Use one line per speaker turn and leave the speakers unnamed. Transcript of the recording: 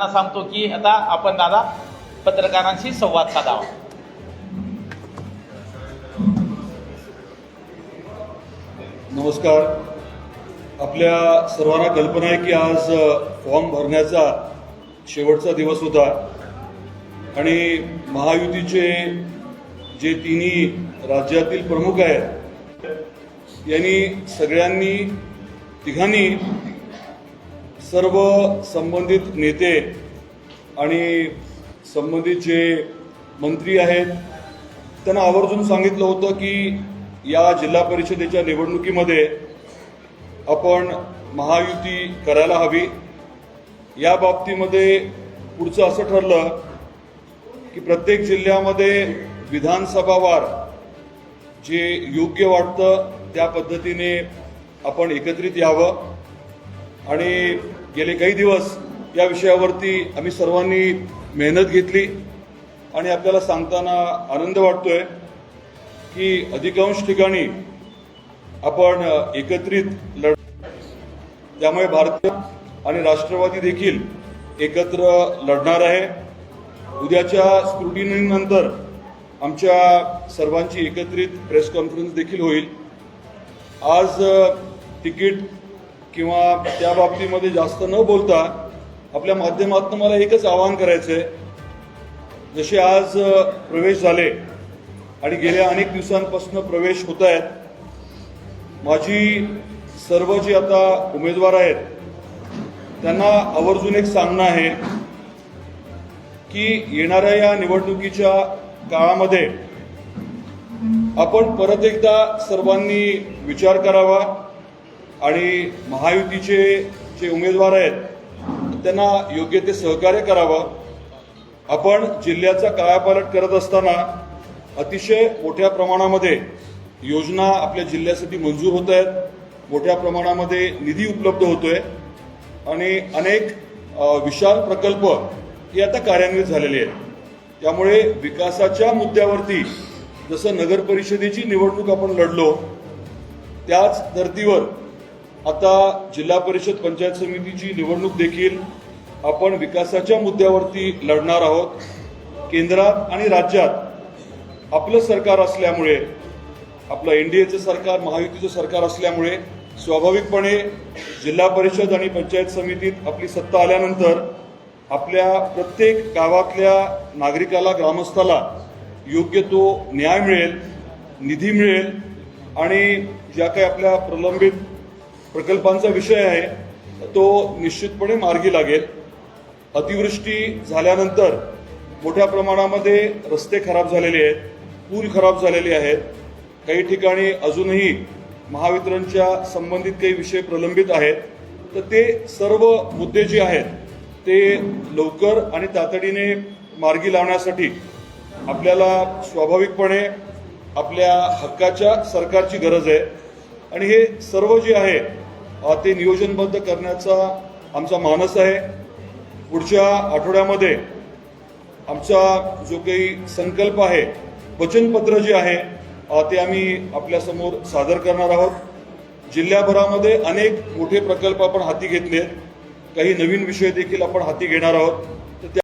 त्यांना सांगतो की आता आपण दादा पत्रकारांशी संवाद साधावा.
नमस्कार. आपल्या सर्वांना कल्पना आहे की आज फॉर्म भरण्याचा शेवटचा दिवस होता आणि महायुतीचे जे तिन्ही राज्यातील प्रमुख आहेत यांनी सगळ्यांनी तिघांनी सर्व संबंधित नेते आणि संबंधित जे मंत्री आहेत त्यांना आवर्जून सांगितलं होतं की या जिल्हा परिषदेच्या निवडणुकीमध्ये आपण महायुती करायला हवी. या बाबतीमध्ये पुढचं असं ठरलं की प्रत्येक जिल्ह्यामध्ये विधानसभावार जे योग्य वाटतं त्या पद्धतीने आपण एकत्रित यावं आणि गेले काही दिवस या विषयावरती आम्ही सर्वांनी मेहनत घेतली आणि आपल्याला सांगताना आनंद वाटतोय की अधिकांश ठिकाणी आपण एकत्रित लढ त्यामुळे भारतीय आणि राष्ट्रवादी देखील एकत्र लढणार आहे. उद्याच्या स्क्रुटिनीनंतर आमच्या सर्वांची एकत्रित प्रेस कॉन्फरन्स देखील होईल. आज तिकीट किंवा त्या बाबतीमध्ये जास्त न बोलता आपल्या माध्यमातून मला एकच आवाहन करायचं आहे जसे आज प्रवेश झाले आणि गेल्या अनेक दिवसांपासून प्रवेश होत आहेत माझी सर्व जी आता उमेदवार आहेत त्यांना आवर्जून एक सांगणं आहे की येणाऱ्या या निवडणुकीच्या काळामध्ये आपण परत एकदा सर्वांनी विचार करावा. आणि महायुतीचे जे उमेदवार आहेत त्यांना योग्य ते सहकार्य करावं. आपण जिल्ह्याचा कायापालट करत असताना अतिशय मोठ्या प्रमाणामध्ये योजना आपल्या जिल्ह्यासाठी मंजूर होत आहेत. मोठ्या प्रमाणामध्ये निधी उपलब्ध होतोय. आणि अनेक विशाल प्रकल्प हे आता कार्यान्वित झालेले आहेत. त्यामुळे विकासाच्या मुद्द्यावरती जसं नगर परिषदेची निवडणूक आपण लढलो त्याच धर्तीवर आता जिल्हा परिषद पंचायत समितीची निवडणूक देखील आपण विकासाच्या मुद्द्यावरती लढणार आहोत. केंद्रात आणि राज्यात आपलं सरकार असल्यामुळे आपलं एन डी एचं सरकार महायुतीचं सरकार असल्यामुळे स्वाभाविकपणे जिल्हा परिषद आणि पंचायत समितीत आपली सत्ता आल्यानंतर आपल्या प्रत्येक गावातल्या नागरिकाला ग्रामस्थाला योग्य तो न्याय मिळेल निधी मिळेल आणि ज्या काही आपल्या प्रलंबित प्रकल्पांचा विषय आहे तो निश्चितपणे मार्गी लागेल. अतिवृष्टी झाल्यानंतर मोठ्या प्रमाणामध्ये रस्ते खराब झालेले आहेत पूल खराब झालेले आहेत. काही ठिकाणी अजूनही महावितरणच्या संबंधित काही विषय प्रलंबित आहेत. तर ते सर्व मुद्दे जे आहेत ते लवकर आणि तातडीने मार्गी लावण्यासाठी आपल्याला स्वाभाविकपणे आपल्या हक्काच्या सरकारची गरज आहे. आणि हे सर्व जे आहे ते नियोजनबद्ध करण्याचा आमचा मानस आहे. पुढच्या आठवड्यामध्ये आमचा जो काही संकल्प आहे वचनपत्र जे आहे ते आम्ही आपल्यासमोर सादर करणार आहोत. जिल्ह्याभरामध्ये अनेक मोठे प्रकल्प आपण हाती घेतले आहेत काही नवीन विषय देखील आपण हाती घेणार आहोत.